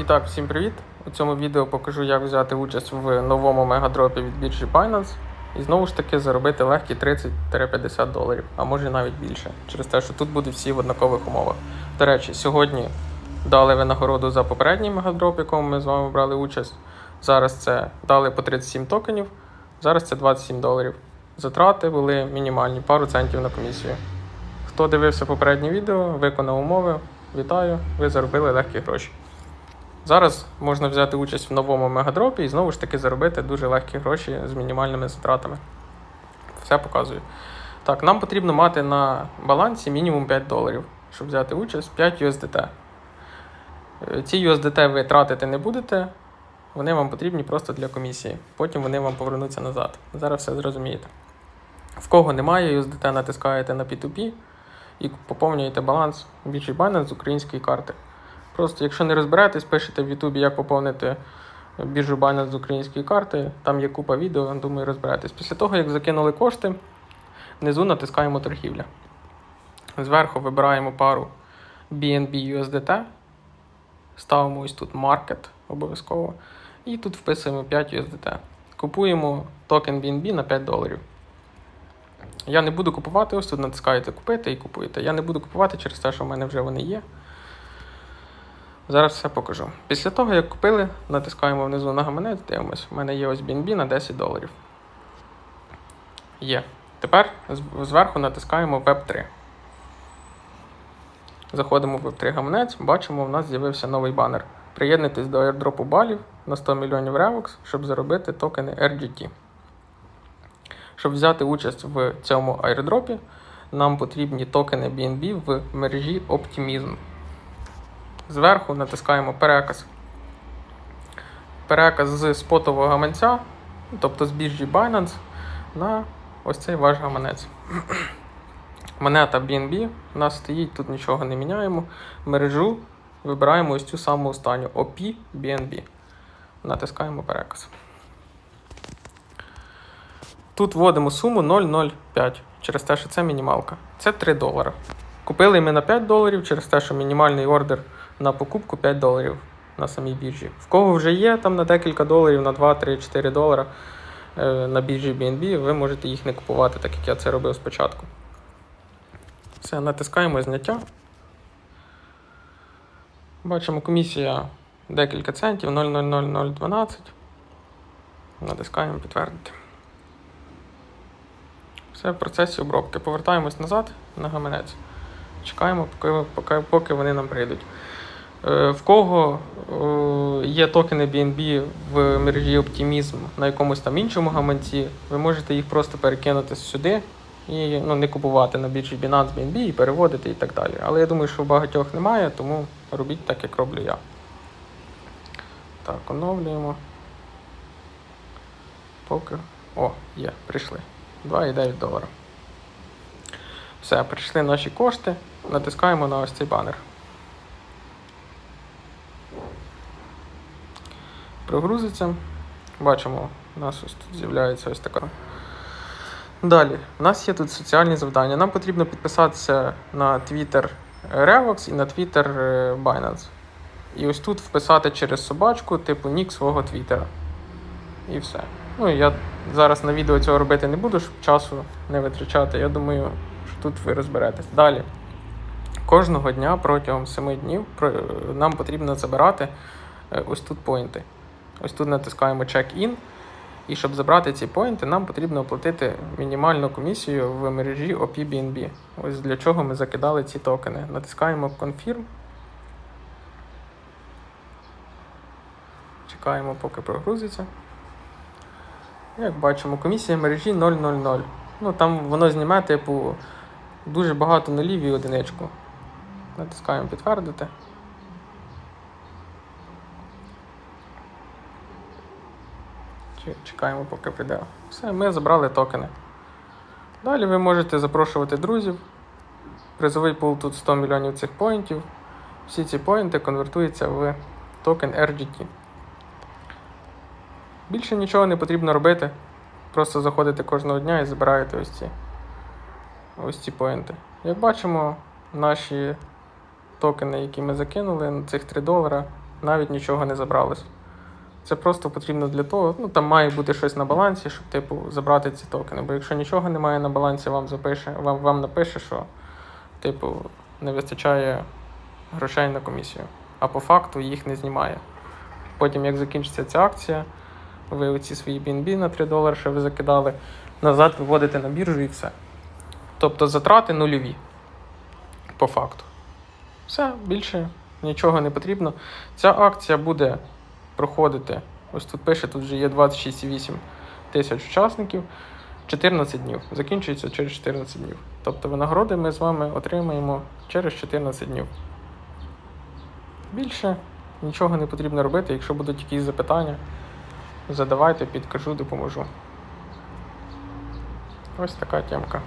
І так, всім привіт! У цьому відео покажу, як взяти участь в новому мегадропі від біржі Binance і знову ж таки заробити легкі 30-50 доларів, а може навіть більше, через те, що тут будуть всі в однакових умовах. До речі, сьогодні дали винагороду за попередній мегадроп, в якому ми з вами брали участь. Зараз це дали по 37 токенів, зараз це 27 доларів. Затрати були мінімальні, пару центів на комісію. Хто дивився попереднє відео, виконав умови, вітаю, ви заробили легкі гроші. Зараз можна взяти участь в новому мегадропі і знову ж таки заробити дуже легкі гроші з мінімальними затратами. Все показую. Так, нам потрібно мати на балансі мінімум 5 доларів, щоб взяти участь 5 USDT. Е, Ці USDT ви тратити не будете, вони вам потрібні просто для комісії. Потім вони вам повернуться назад. Зараз все зрозумієте. В кого немає USDT, натискаєте на P2P і поповнюєте баланс більший Binance з української карти. Просто, якщо не розбираєтесь, пишете в Ютубі, як поповнити біржу Binance з української карти. Там є купа відео, думаю, розберетесь. Після того, як закинули кошти, внизу натискаємо торгівля. Зверху вибираємо пару BNB USDT. Ставимо ось тут Market обов'язково. І тут вписуємо 5 USDT. Купуємо токен BNB на 5 доларів. Я не буду купувати, ось тут натискаєте купити і купуєте. Я не буду купувати через те, що в мене вже вони є. Зараз все покажу. Після того, як купили, натискаємо внизу на гаманець, дивимось. У мене є ось BNB на 10 доларів. Є. Тепер зверху натискаємо Web 3. Заходимо в Web 3 гаманець, бачимо, у нас з'явився новий банер. Приєднуйтесь до airdropу балів на 100 мільйонів Revox, щоб заробити токени RGT. Щоб взяти участь в цьому airdropі, нам потрібні токени BNB в мережі Optimism. Зверху натискаємо переказ. Переказ з спотового гаманця, тобто з біржі Binance, на ось цей ваш гаманець. Монета BNB у нас стоїть, тут нічого не міняємо. Мережу вибираємо ось цю саму останню OP BNB. Натискаємо переказ. Тут вводимо суму 0,05 через те, що це мінімалка. Це 3 долари. Купили ми на 5 доларів через те, що мінімальний ордер на покупку 5 доларів на самій біржі. В кого вже є там на декілька доларів, на 2, 3, 4 долара е, на біржі BNB, ви можете їх не купувати, так як я це робив спочатку. Все, натискаємо зняття. Бачимо комісія декілька центів 0,00012. Натискаємо підтвердити. Все в процесі обробки. Повертаємось назад на гаманець. Чекаємо, поки, поки, поки вони нам прийдуть. Е, в кого е, є токени BNB в мережі Optimism на якомусь там іншому гаманці, ви можете їх просто перекинути сюди і ну, не купувати на біржі Binance BNB і переводити і так далі. Але я думаю, що багатьох немає, тому робіть так, як роблю я. Так, оновлюємо. Поки. О, є, прийшли. 2,9 долара. Все, прийшли наші кошти. Натискаємо на ось цей банер. Прогрузиться. Бачимо, у нас ось тут з'являється ось така. Далі, у нас є тут соціальні завдання. Нам потрібно підписатися на Twitter Revox і на Twitter е, Binance. І ось тут вписати через собачку, типу нік свого твіттера. І все. Ну, я зараз на відео цього робити не буду, щоб часу не витрачати. Я думаю, що тут ви розберетесь. Далі. Кожного дня протягом 7 днів нам потрібно забирати е, ось тут поінти. Ось тут натискаємо check-in. І щоб забрати ці поінти, нам потрібно оплатити мінімальну комісію в мережі OPBNB. Ось для чого ми закидали ці токени. Натискаємо Confirm. Чекаємо, поки прогрузиться. Як бачимо, комісія мережі 000. Ну там воно зніме, типу, дуже багато нулів і одиничку. Натискаємо підтвердити. Чекаємо, поки прийде. Все, ми забрали токени. Далі ви можете запрошувати друзів. Призовий пул тут 100 мільйонів цих поінтів. Всі ці поінти конвертуються в токен RGT. Більше нічого не потрібно робити. Просто заходите кожного дня і забираєте ось ці, ось ці поінти. Як бачимо, наші токени, які ми закинули, на цих 3 долара, навіть нічого не забралось. Це просто потрібно для того, ну там має бути щось на балансі, щоб типу забрати ці токени. Бо якщо нічого немає на балансі, вам запише, вам, вам напише, що типу не вистачає грошей на комісію. А по факту їх не знімає. Потім, як закінчиться ця акція, ви оці свої BNB на 3 долари, що ви закидали, назад виводите на біржу і все. Тобто затрати нульові. По факту. Все, більше нічого не потрібно. Ця акція буде проходити. Ось тут пише, тут вже є 26,8 тисяч учасників. 14 днів. Закінчується через 14 днів. Тобто винагороди ми з вами отримаємо через 14 днів. Більше нічого не потрібно робити. Якщо будуть якісь запитання, задавайте, підкажу, допоможу. Ось така темка.